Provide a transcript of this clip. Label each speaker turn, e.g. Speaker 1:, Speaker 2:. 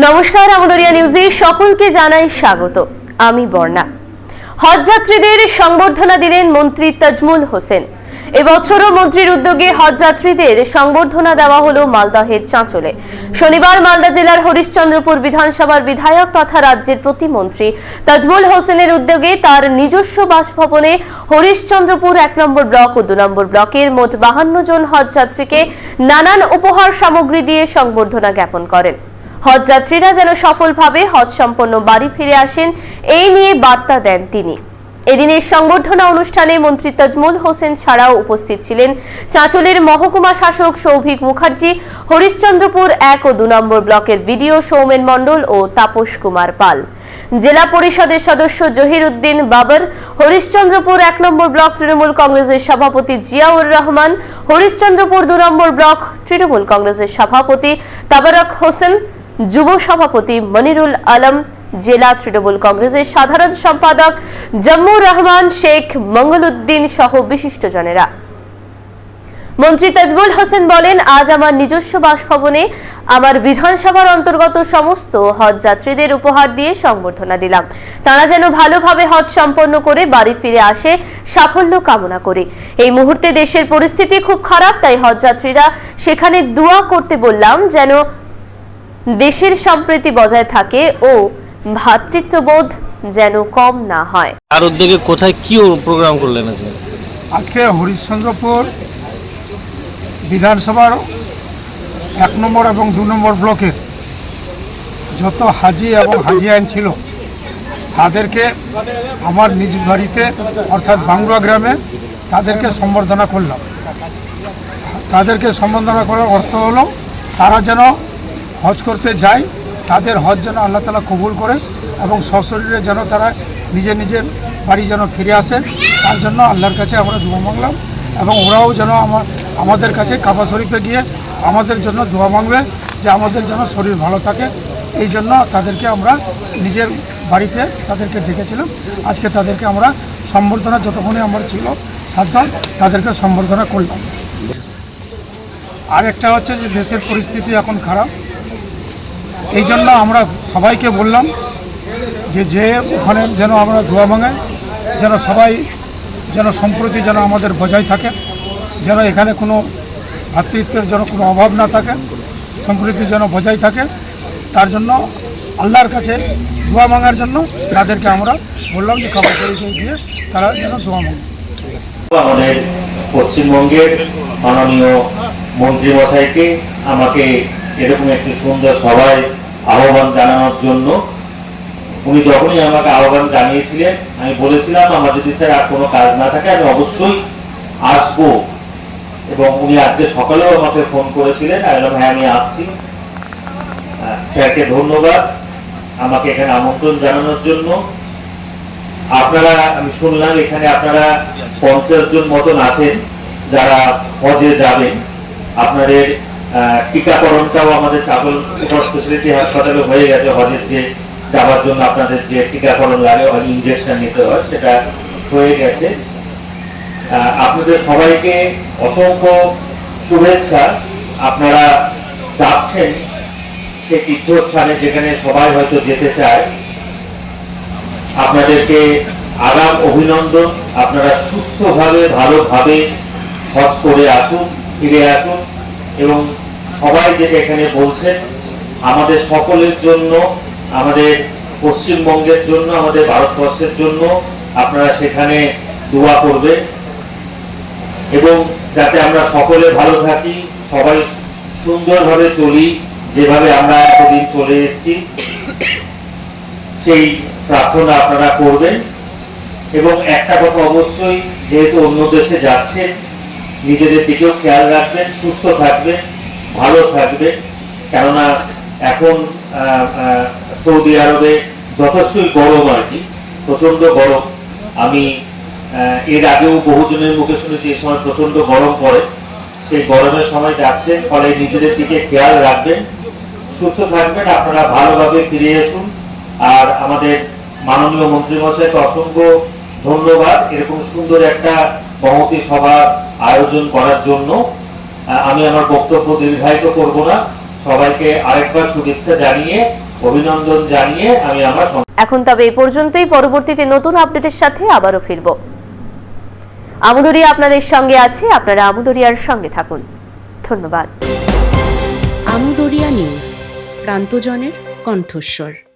Speaker 1: নমস্কার, আমদরিয়া নিউজে সকলকে জানাই স্বাগত। আমি বর্ণা। হজ যাত্রীদের সংবর্ধনা দিলেন মন্ত্রী তাজমুল হোসেন। এবছরও মন্ত্রীর উদ্যোগে হজ যাত্রীদের সংবর্ধনা দেওয়া হলো মালদহের চাঁচলে। শনিবার মালদা জেলার হরিশ্চন্দ্রপুর বিধানসভার বিধায়ক তথা রাজ্যের প্রতিমন্ত্রী তাজমুল হোসেনের উদ্যোগে তার নিজস্ব বাসভবনে হরিশ্চন্দ্রপুর এক নম্বর ব্লক ও দু নম্বর ব্লকের মোট বাহান্ন জন হজ যাত্রীকে নানান উপহার সামগ্রী দিয়ে সংবর্ধনা জ্ঞাপন করেন। হজ যাত্রীরা যেন সফলভাবে হজ সম্পন্ন বাড়ি ফিরে আসেন, এই নিয়ে বার্তা দেন তিনি। এদিনের সংবর্ধনা অনুষ্ঠানে মন্ত্রী তাজমুল হোসেন ছাড়াও উপস্থিত ছিলেন চাঁচলের মহকুমা শাসক সৌভিক মুখার্জি, হরিশ্চন্দ্রপুর এক ও দু নম্বর ব্লকের বিডিও সৌমেন মণ্ডল ও তাপস কুমার পাল। জেলা পরিষদের সদস্য জহির উদ্দিন বাবর, হরিশ্চন্দ্রপুর এক নম্বর ব্লক তৃণমূল কংগ্রেসের সভাপতি জিয়াউর রহমান, হরিশ্চন্দ্রপুর দু নম্বর ব্লক তৃণমূল কংগ্রেসের সভাপতি তাবারক হোসেন যুব সভাপতি মনিরুল আলম, জেলা তৃণমূল কংগ্রেসের সাধারণ সম্পাদক জম্মুর রহমান শেখ, মঙ্গলউদ্দিন সহ বিশিষ্টজনেরা। মন্ত্রী তাজমুল হোসেন বলেন, আজ আমার নিজস্ব বাসভবনে আমার বিধানসভার অন্তর্গত সমস্ত হজ যাত্রীদের উপহার দিয়ে সংবর্ধনা দিলাম। তারা যেন ভালোভাবে হজ সম্পন্ন করে বাড়ি ফিরে আসে, সাফল্য কামনা করে। এই মুহূর্তে দেশের পরিস্থিতি খুব খারাপ, তাই হজ যাত্রীরা সেখানে দোয়া করতে বললাম, যেন দেশের সম্প্রীতি বজায় থাকে ও ভ্রাতৃত্ববোধ যেন কম না হয়।
Speaker 2: আর উদ্যোগে কোথায় কি প্রোগ্রাম করলেন আজকে?
Speaker 3: আজকে হরিশ্চন্দ্রপুর বিধানসভার এক নম্বর এবং দু নম্বর ব্লকের যত হাজি এবং হাজি আইন ছিল তাদেরকে আমার নিজ বাড়িতে অর্থাৎ বাংলা গ্রামে তাদেরকে সম্বর্ধনা করলাম। তাদেরকে সম্বর্ধনা করার অর্থ হলো তারা যেন হজ করতে যায়, তাদের হজ যেন আল্লাহ তালা কবুল করে এবং সশরীরে যেন তারা নিজের নিজের বাড়ি যেন ফিরে আসে, তার জন্য আল্লাহর কাছে আমরা দোয়া মাংলাম এবং ওরাও যেন আমার, আমাদের কাছে কাবা শরীফে গিয়ে আমাদের জন্য দোয়া মাংবে যে আমাদের যেন শরীর ভালো থাকে। এই জন্য তাদেরকে আমরা নিজের বাড়িতে তাদেরকে ডেকেছিলাম। আজকে তাদেরকে আমরা সম্বর্ধনা যতক্ষণই আমার ছিল সাবধান তাদেরকে সম্বর্ধনা করলাম। আর একটা হচ্ছে যে দেশের পরিস্থিতি এখন খারাপ। এই জন্য আমরা সবাইকে বললাম যে যে ওখানে যেন আমরা ধোয়া ভাঙাই যেন সবাই যেন সম্প্রতি যেন আমাদের বজায় থাকে, যেন এখানে কোনো ভাতৃত্বের যেন কোনো অভাব না থাকে, সম্প্রীতি যেন বজায় থাকে। তার জন্য আল্লাহর কাছে দোয়া ভাঙার জন্য তাদেরকে আমরা বললাম যে খাবার শরীফে গিয়ে তারা যেন ধোয়া ভাঙে।
Speaker 4: আমাদের পশ্চিমবঙ্গের মাননীয় মন্ত্রী মশাইকে আমাকে এরকম একটি সুন্দর সভায় আহ্বান জানানোর জন্য উনি যখনই আমাকে আহ্বান জানিয়েছিলেন, আমি বলেছিলাম, আমার যদি স্যার আর কোনো কাজ না থাকে, আমি অবশ্যই আসব। এবং উনি আজকে সকালেও আমাকে ফোন করেছিলেন বললাম হ্যাঁ আমি আসছি। স্যারকে ধন্যবাদ আমাকে এখানে আমন্ত্রণ জানানোর জন্য। আপনারা, আমি শুনলাম এখানে আপনারা পঞ্চাশ জন মতন আছেন যারা হজে যাবেন। আপনাদের টিকাকরণটাও আমাদের চাপল সুপার স্পেশালিটি হাসপাতালে হয়ে গেছে হজের যে যাওয়ার জন্য আপনাদের যে টিকাকরণ লাগে ইঞ্জেকশন নিতে হয়, সেটা হয়ে গেছে। আপনাদের সবাইকে অসংখ্য শুভেচ্ছা। আপনারা যাচ্ছেন সে তীর্থস্থানে যেখানে সবাই হয়তো যেতে চায়। আপনাদেরকে আগাম অভিনন্দন। আপনারা সুস্থভাবে, ভালোভাবে হজ করে আসুন, ফিরে আসুন এবং সবাই যেটা এখানে বলছেন আমাদের সকলের জন্য, আমাদের পশ্চিমবঙ্গের জন্য, আমাদের ভারতবর্ষের জন্য আপনারা সেখানে দোয়া করবেন। এবং যাতে আমরা সকলে ভালো থাকি, সবাই সুন্দরভাবে চলি, যেভাবে আমরা এতদিন চলে এসেছি, সেই প্রার্থনা আপনারা করবেন। এবং একটা কথা অবশ্যই, যেহেতু অন্য দেশে যাচ্ছেন, নিজেদের দিকেও খেয়াল রাখবেন, সুস্থ থাকবেন। ভালো থাকবে। কেননা এখন সৌদি আরবে যথেষ্টই গরম আর কি প্রচণ্ড গরম। আমি এর আগেও বহুজনের মুখে শুনেছি এই সময় প্রচণ্ড গরম পড়ে। সেই গরমের সময় যাচ্ছে, ফলে নিজেদের দিকে খেয়াল রাখবেন, সুস্থ থাকবেন, আপনারা ভালোভাবে ফিরে আসুন আর আমাদের মাননীয় মন্ত্রী মশাইকে অসংখ্য ধন্যবাদ এরকম সুন্দর একটা মহতি সভা আয়োজন করার জন্য। আমি আমার বক্তব্য দীর্ঘায়িত করব না। সবাইকে আরেকবার শুভেচ্ছা জানিয়ে অভিনন্দন জানিয়ে আমি আমার
Speaker 1: এখন তবে এই পর্যন্তই। পরবর্তীতে নতুন আপডেটের সাথে আবারও ফিরব। আমুদরিয়া আপনাদের সঙ্গে আছে। আপনারা আমুদরিয়ার সঙ্গে থাকুন। ধন্যবাদ।
Speaker 5: আমুদরিয়া নিউজ প্রান্তজনের কণ্ঠস্বর।